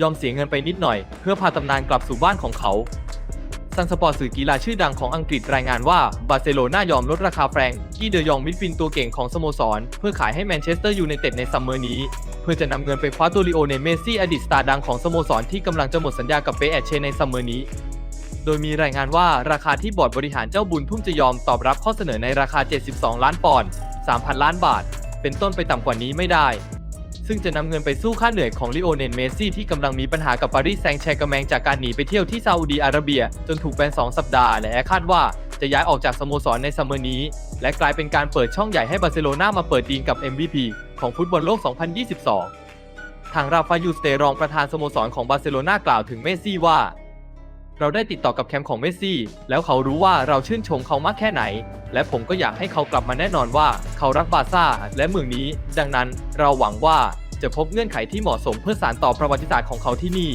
ยอมเสียเงินไปนิดหน่อย เพื่อพาตำนานกลับสู่บ้านของเขาซันสปอร์ตสื่อกีฬาชื่อดังของอังกฤษรายงานว่า บาร์เซโลนายอมลดราคาแฟรงกี้เดยองมิดฟินตัวเก่งของสโมสร เพื่อขายให้แมนเชสเตอร์ยูไนเต็ดในซัมเมอร์นี้ เพื่อจะนำเงินไปคว้าตัวลีโอเนเมซี่อดีตสตาร์ดังของสโมสรที่กำลังจะหมดสัญญากับเปแอดเชในซัมเมอร์นี้ โดยมีรายงานว่าราคาที่บอร์ดบริหารเจ้าบุญทุ่มจะยอมตอบรับข้อเสนอในราคา 72 ล้านปอนด์ 3,000 ล้านบาท เป็นต้นไปต่ำกว่านี้ไม่ได้ ซึ่งจะนำเงินไปสู้ค่าเหนื่อยของลิโอเนลเมสซี่ที่กำลังมีปัญหากับปารีสแซงต์แชร์กแมงจากการหนีไปเที่ยวที่ซาอุดีอาระเบีย จนถูกแบน2สัปดาห์และคาดว่าจะย้ายออกจากสโมสรในซัมเมอร์นี้ และกลายเป็นการเปิดช่องใหญ่ให้บาร์เซโลนามาเปิดดีนกับ MVP ของฟุตบอลโลก 2022 ทางราฟายูสเตรองประธานสโมสรของบาร์เซโลนากล่าวถึงเมสซี่ว่า เราได้ติดต่อกับแคมป์ของเมสซี่ แล้วเขารู้ว่าเราชื่นชมเขามากแค่ไหน และผมก็อยากให้เขากลับมาแน่นอนว่าเขารักบาซ่าและเมืองนี้ ดังนั้นเราหวังว่าจะพบเงื่อนไขที่เหมาะสมเพื่อสานต่อประวัติศาสตร์ของเขาที่นี่